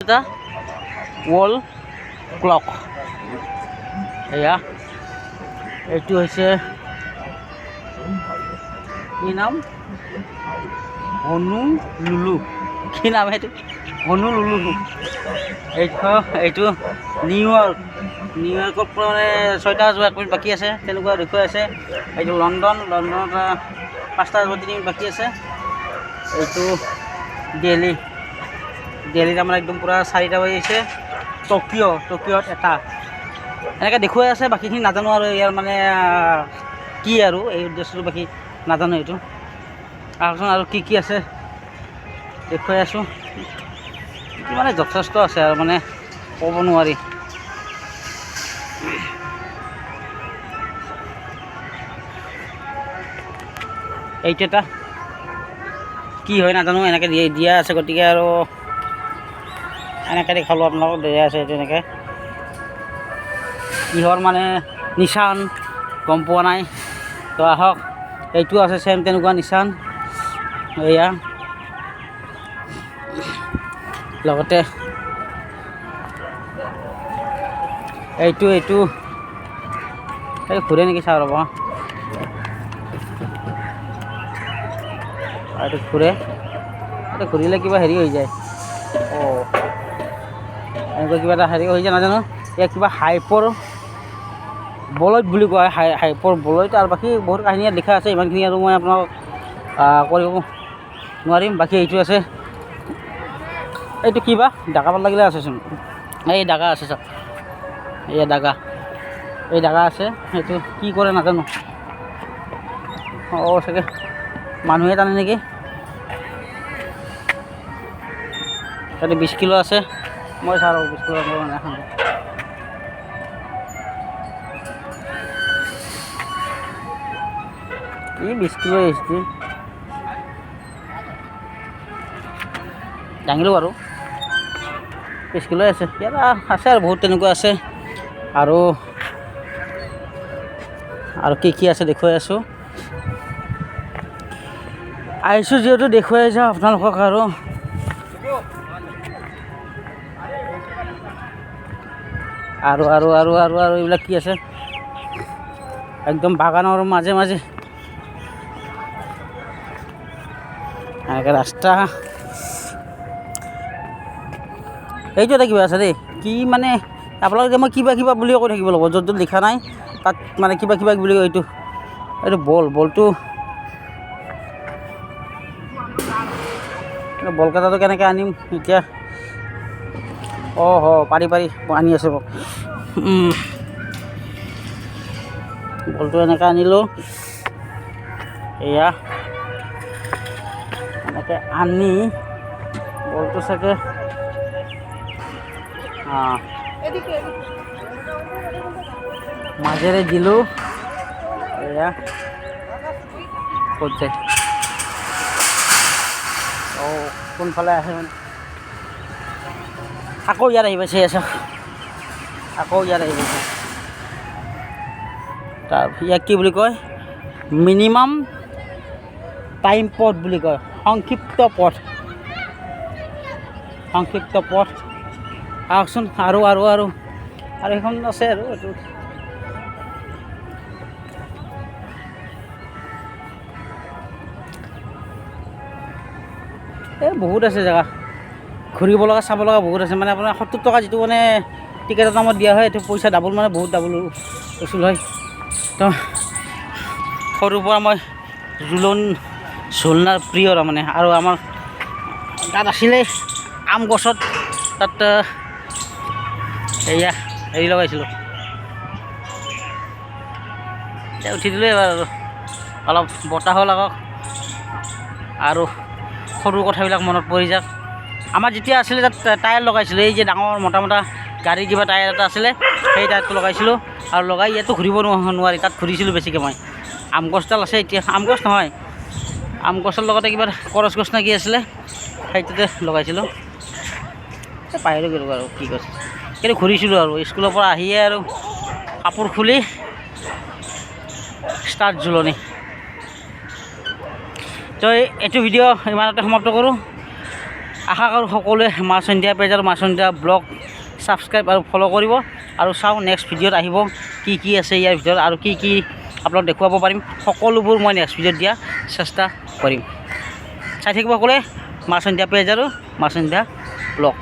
এটা wall clock এয়া এইটো হৈছে কি নাম? হনু লুলু কি নাম এইটো হনু লুলু এইটো এইটো নিউয়ৰ্ক নিউয়ৰ্কত মানে ছয়টা যোৱা এক মিনিট বাকী আছে, তেনেকুৱা দেখুৱাই আছে। এইটো লণ্ডন লণ্ডনত পাঁচটা যোৱা তিনি মিনিট বাকী আছে। এইটো দেলহি দেলহিত আমাৰ একদম পূৰা চাৰিটা বাজিছে টকিঅ' টকিঅ'ত এটা। এনেকৈ দেখুৱাই আছে, বাকীখিনি নাজানো আৰু ইয়াৰ মানে কি আৰু, এই উদ্দেশ্যটো বাকী নাজানো এইটো। আহকচোন আৰু কি কি আছে, দেখুৱাই আছোঁ। মানে যথেষ্ট আছে আৰু মানে ক'ব নোৱাৰি। এইটো এটা। কি হয় নাজানো, এনেকৈ দিয়ে দিয়া আছে গতিকে আৰু এনেকৈ দেখালোঁ আপোনালোকক দিয়া আছে এনেকৈ কিহৰ মানে নিচান, গম পোৱা নাই। তো আহক, এইটো আছে চেম তেনেকুৱা নিচান। এয়া। লগতে এইটো এইটো। এই ঘূৰে নেকি চাওঁ ৰ'ব। এইটো ঘূৰে এইটো ঘূৰিলে কিবা হেৰি হৈ যায়। অঁ। এনেকুৱা কিবা এটা হেৰি হৈ যায়, নাজানো। ইয়াক কিবা হাইপৰ বলয়ত বুলি কোৱা হয় হাই, হাইপৰ বলয়ত আৰু বাকী বহুত কাহিনী ইয়াত লিখা আছে, ইমানখিনি আৰু মই আপোনাক কৰিব নোৱাৰিম। বাকী এইটো আছে। এইটো কিবা ডাকা পাত লাগিলে আছেচোন এই ডাকা আছে, চাওক। এয়া ডাগা এই ডাগা আছে, সেইটো কি কৰে নাজানো। অঁ চাগে মানুহে টানে নেকি? তাতে বিছ কিলো আছে। মই বিছ কিলো মানে এখন কি বিছ আহিছে দাঙিলোঁ বাৰু। বিছ আছে। ইয়াত আছে আৰু বহুত তেনেকুৱা আছে। আৰু আৰু কি কি আছে দেখুৱাই আছোঁ। আহিছোঁ যিহেতু দেখুৱাই যাওঁ আপোনালোকক আৰু। আৰু আৰু আৰু আৰু আৰু এইবিলাক কি আছে? একদম বাগানৰ মাজে এনেকৈ ৰাস্তা এইটো এটা কিবা আছে দেই, কি মানে আপোনালোকে মই কিবা কিবা বুলিয়ে কৈ থাকিব লাগিব য'ত য'ত লিখা নাই, তাত মানে কিবা কিবা বুলি কয় এইটো এইটো বল, বলটো। এই বল কেইটাটো কেনেকৈ আনিম, এতিয়া অঁ হ পাৰি পাৰি আনি আছোঁ। বলটো এনেকৈ আনিলোঁ। এয়া, এনেকৈ আনি, বলটো চাগে মাজেৰে দিলোঁ। এয়া, ক'ত যায়? অঁ, কোনফালে আহে মানে? আকৌ ইয়াত আহি পাইছে চাওক আকৌ ইয়াত আহি পাইছে তাৰ ইয়াক কি বুলি কয় মিনিমাম টাইম পথ বুলি কয় সংক্ষিপ্ত পথ সংক্ষিপ্ত পথ আহকচোন আৰু আৰু আৰু আৰু এইখন আছে আৰু এইটো এই বহুত আছে জেগা ঘূৰিব লগা, চাব লগা বহুত আছে। মানে আপোনাৰ সত্তৰ টকা যিটো মানে টিকেটৰ নামত দিয়া হয় এইটো পইচা ডাবল মানে বহুত ডাবল উচুল হয়। তো, সৰুৰ পৰা মই জোলন ঝুলনাৰ প্ৰিয় তাৰমানে আৰু আমাৰ তাত আছিলে আম গছত, তাত এয়া হেৰি লগাইছিলোঁ। এতিয়া উঠি দিলোঁ এবাৰ আৰু। অলপ বতাহো লাগক। আৰু সৰু কথাবিলাক মনত পৰি যাওক আমাৰ যেতিয়া আছিলে, তাত টায়াৰ লগাইছিলোঁ, এই যে ডাঙৰ মোটা মোটা গাড়ী কিবা টায়াৰ এটা আছিলে, সেই টায়াৰটো লগাইছিলোঁ। আৰু লগাই ইয়াতো ঘূৰিব নোৱা- নোৱাৰি, তাত ঘূৰিছিলোঁ বেছিকৈ মই। আম গছডাল আছে এতিয়া আম গছ নহয়। আম গছৰ লগতে কিবা কৰচ গছ নে কি আছিলে, সেইটোতে লগাইছিলোঁ। পাহৰি গ'লোঁ আৰু কি গছ। কিন্তু ঘূৰিছিলোঁ আৰু, স্কুলৰ পৰা আহিয়ে আৰু কাপোৰ খুলি ষ্টাৰ্ট জোলনি তো এই- এইটো ভিডিঅ' ইমানতে সমাপ্ত কৰোঁ। আশা কৰোঁ সকলোৱে মা সন্ধিয়া পেজ আৰু মা সন্ধিয়া ব্লগ ছাবস্ক্ৰাইব আৰু ফ'ল' কৰিব আৰু চাওঁ নেক্সট ভিডিঅ'ত আহিব কি কি আছে ইয়াৰ ভিতৰত আৰু কি কি আপোনাক দেখুৱাব পাৰিম। সকলোবোৰ মই নেক্সট ভিডিঅ'ত দিয়া চেষ্টা কৰিম। চাই থাকিব সকলোৱে মা সন্ধিয়া পেজ আৰু মা সন্ধিয়া ব্লগ।